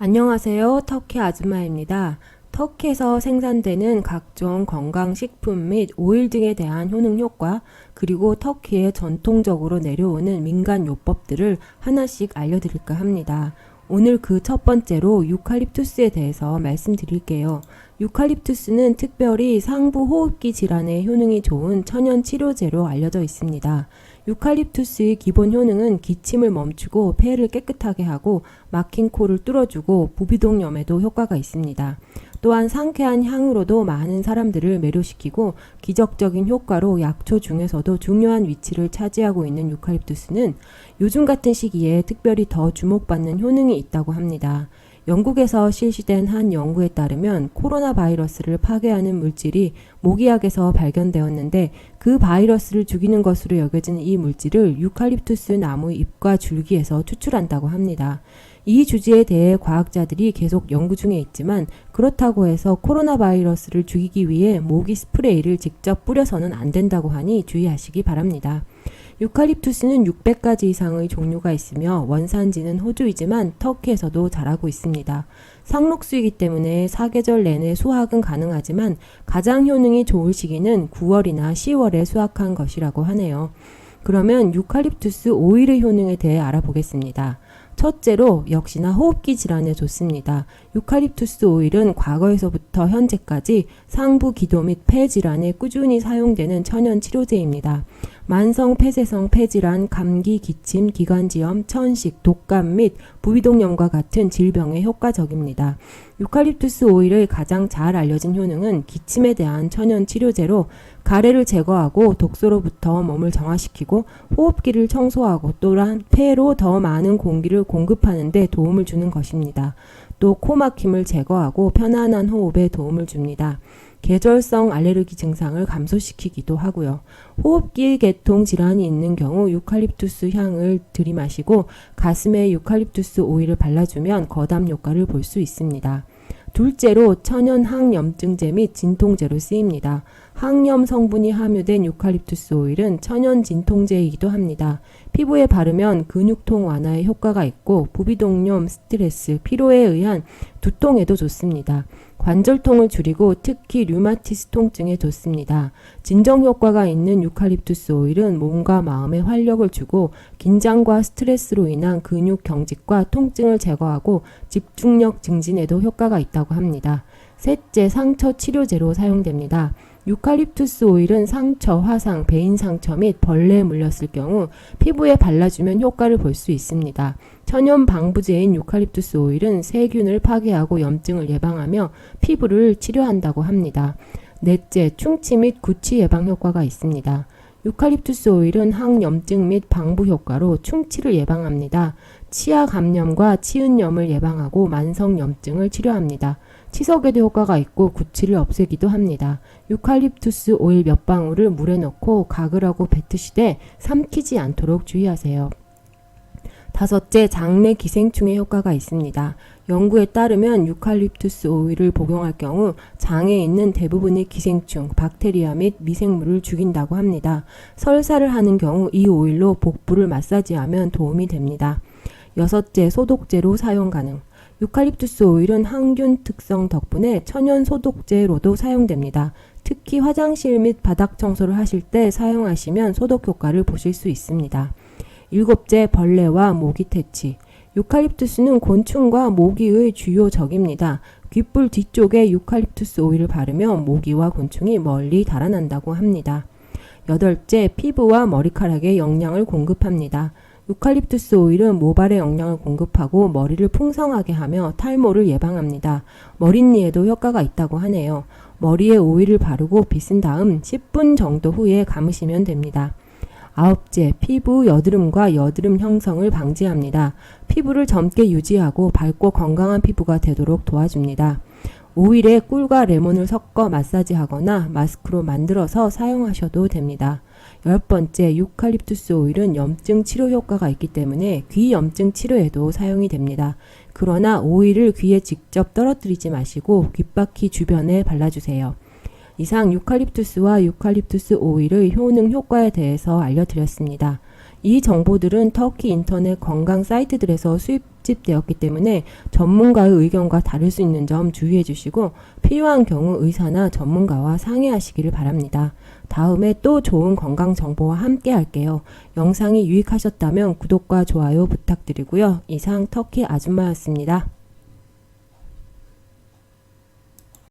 안녕하세요. 터키 아줌마입니다. 터키에서 생산되는 각종 건강식품 및 오일 등에 대한 효능 효과, 그리고 터키에 전통적으로 내려오는 민간 요법들을 하나씩 알려드릴까 합니다. 오늘 그 첫 번째로 유칼립투스에 대해서 말씀드릴게요. 유칼립투스는 특별히 상부 호흡기 질환에 효능이 좋은 천연 치료제로 알려져 있습니다. 유칼립투스의 기본 효능은 기침을 멈추고 폐를 깨끗하게 하고 막힌 코를 뚫어주고 부비동염에도 효과가 있습니다. 또한 상쾌한 향으로도 많은 사람들을 매료시키고 기적적인 효과로 약초 중에서도 중요한 위치를 차지하고 있는 유칼립투스는 요즘 같은 시기에 특별히 더 주목받는 효능이 있다고 합니다. 영국에서 실시된 한 연구에 따르면 코로나 바이러스를 파괴하는 물질이 모기약에서 발견되었는데 그 바이러스를 죽이는 것으로 여겨지는 이 물질을 유칼립투스 나무 잎과 줄기에서 추출한다고 합니다. 이 주제에 대해 과학자들이 계속 연구 중에 있지만 그렇다고 해서 코로나 바이러스를 죽이기 위해 모기 스프레이를 직접 뿌려서는 안 된다고 하니 주의하시기 바랍니다. 유칼립투스는 600가지 이상의 종류가 있으며 원산지는 호주이지만 터키에서도 자라고 있습니다. 상록수이기 때문에 사계절 내내 수확은 가능하지만 가장 효능이 좋을 시기는 9월이나 10월에 수확한 것이라고 하네요. 그러면 유칼립투스 오일의 효능에 대해 알아보겠습니다. 첫째로 역시나 호흡기 질환에 좋습니다. 유칼립투스 오일은 과거에서부터 현재까지 상부 기도 및 폐 질환에 꾸준히 사용되는 천연 치료제입니다. 만성 폐쇄성 폐질환, 감기, 기침, 기관지염, 천식, 독감 및 부비동염과 같은 질병에 효과적입니다. 유칼립투스 오일의 가장 잘 알려진 효능은 기침에 대한 천연 치료제로 가래를 제거하고 독소로부터 몸을 정화시키고 호흡기를 청소하고 또한 폐로 더 많은 공기를 공급하는 데 도움을 주는 것입니다. 또 코막힘을 제거하고 편안한 호흡에 도움을 줍니다. 계절성 알레르기 증상을 감소시키기도 하고요. 호흡기 계통 질환이 있는 경우 유칼립투스 향을 들이마시고 가슴에 유칼립투스 오일을 발라주면 거담 효과를 볼 수 있습니다. 둘째로 천연 항염증제 및 진통제로 쓰입니다. 항염 성분이 함유된 유칼립투스 오일은 천연 진통제이기도 합니다. 피부에 바르면 근육통 완화에 효과가 있고 부비동염, 스트레스, 피로에 의한 두통에도 좋습니다. 관절통을 줄이고 특히 류마티스 통증에 좋습니다. 진정 효과가 있는 유칼립투스 오일은 몸과 마음에 활력을 주고 긴장과 스트레스로 인한 근육 경직과 통증을 제거하고 집중력 증진에도 효과가 있다고 합니다. 셋째, 상처 치료제로 사용됩니다. 유칼립투스 오일은 상처, 화상, 배인 상처 및 벌레에 물렸을 경우 피부에 발라주면 효과를 볼 수 있습니다. 천연 방부제인 유칼립투스 오일은 세균을 파괴하고 염증을 예방하며 피부를 치료한다고 합니다. 넷째, 충치 및 구취 예방 효과가 있습니다. 유칼립투스 오일은 항염증 및 방부 효과로 충치를 예방합니다. 치아 감염과 치은염을 예방하고 만성 염증을 치료합니다. 치석에도 효과가 있고 구취를 없애기도 합니다. 유칼립투스 오일 몇 방울을 물에 넣고 가글 하고 뱉으시되 삼키지 않도록 주의하세요. 다섯째, 장내 기생충에 효과가 있습니다. 연구에 따르면 유칼립투스 오일을 복용할 경우 장에 있는 대부분의 기생충, 박테리아 및 미생물을 죽인다고 합니다. 설사를 하는 경우 이 오일로 복부를 마사지하면 도움이 됩니다. 여섯째, 소독제로 사용 가능. 유칼립투스 오일은 항균 특성 덕분에 천연 소독제로도 사용됩니다. 특히 화장실 및 바닥 청소를 하실 때 사용하시면 소독 효과를 보실 수 있습니다. 일곱째, 벌레와 모기 퇴치. 유칼립투스는 곤충과 모기의 주요 적입니다. 귓불 뒤쪽에 유칼립투스 오일을 바르면 모기와 곤충이 멀리 달아난다고 합니다. 여덟째, 피부와 머리카락에 영양을 공급합니다. 유칼립투스 오일은 모발에 영양을 공급하고 머리를 풍성하게 하며 탈모를 예방합니다. 머릿니에도 효과가 있다고 하네요. 머리에 오일을 바르고 빗은 다음 10분 정도 후에 감으시면 됩니다. 아홉째, 피부 여드름과 여드름 형성을 방지합니다. 피부를 젊게 유지하고 밝고 건강한 피부가 되도록 도와줍니다. 오일에 꿀과 레몬을 섞어 마사지하거나 마스크로 만들어서 사용하셔도 됩니다. 열 번째, 유칼립투스 오일은 염증 치료 효과가 있기 때문에 귀 염증 치료에도 사용이 됩니다. 그러나 오일을 귀에 직접 떨어뜨리지 마시고 귓바퀴 주변에 발라주세요. 이상 유칼립투스와 유칼립투스 오일의 효능 효과에 대해서 알려드렸습니다. 이 정보들은 터키 인터넷 건강 사이트들에서 수집되었기 때문에 전문가의 의견과 다를 수 있는 점 주의해 주시고 필요한 경우 의사나 전문가와 상의하시기를 바랍니다. 다음에 또 좋은 건강 정보와 함께 할게요. 영상이 유익하셨다면 구독과 좋아요 부탁드리고요. 이상 터키 아줌마였습니다.